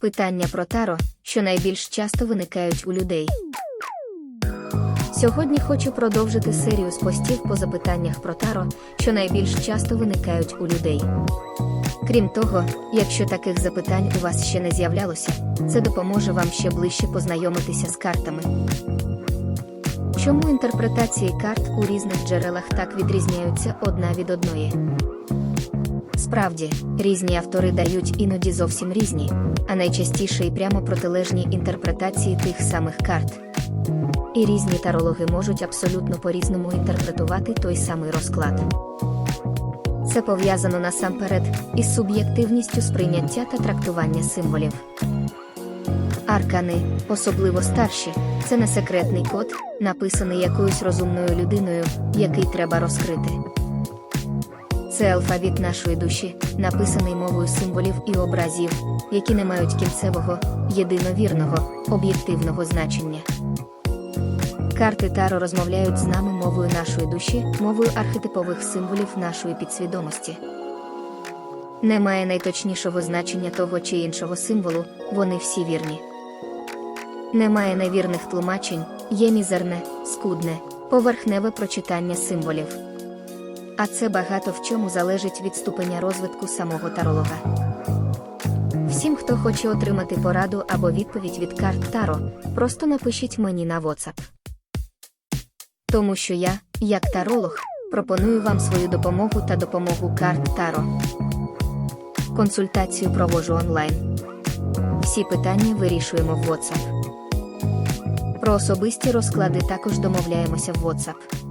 Питання про таро, що найбільш часто виникають у людей. Сьогодні хочу продовжити серію з постів по запитаннях про таро, що найбільш часто виникають у людей. Крім того, якщо таких запитань у вас ще не з'являлося, це допоможе вам ще ближче познайомитися з картами. Чому інтерпретації карт у різних джерелах так відрізняються одна від одної? Справді, різні автори дають іноді зовсім різні, а найчастіше і прямо протилежні інтерпретації тих самих карт. І різні тарологи можуть абсолютно по-різному інтерпретувати той самий розклад. Це пов'язано насамперед із суб'єктивністю сприйняття та трактування символів. Аркани, особливо старші, це не секретний код, написаний якоюсь розумною людиною, який треба розкрити. Це алфавіт нашої душі, написаний мовою символів і образів, які не мають кінцевого, єдиновірного, об'єктивного значення. Карти Таро розмовляють з нами мовою нашої душі, мовою архетипових символів нашої підсвідомості. Немає найточнішого значення того чи іншого символу, вони всі вірні. Немає невірних тлумачень, є мізерне, скудне, поверхневе прочитання символів. А це багато в чому залежить від ступеня розвитку самого таролога. Всім, хто хоче отримати пораду або відповідь від карт Таро, просто напишіть мені на WhatsApp. Тому що я, як таролог, пропоную вам свою допомогу та допомогу карт Таро. Консультацію проводжу онлайн. Всі питання вирішуємо в WhatsApp. Про особисті розклади також домовляємося в WhatsApp.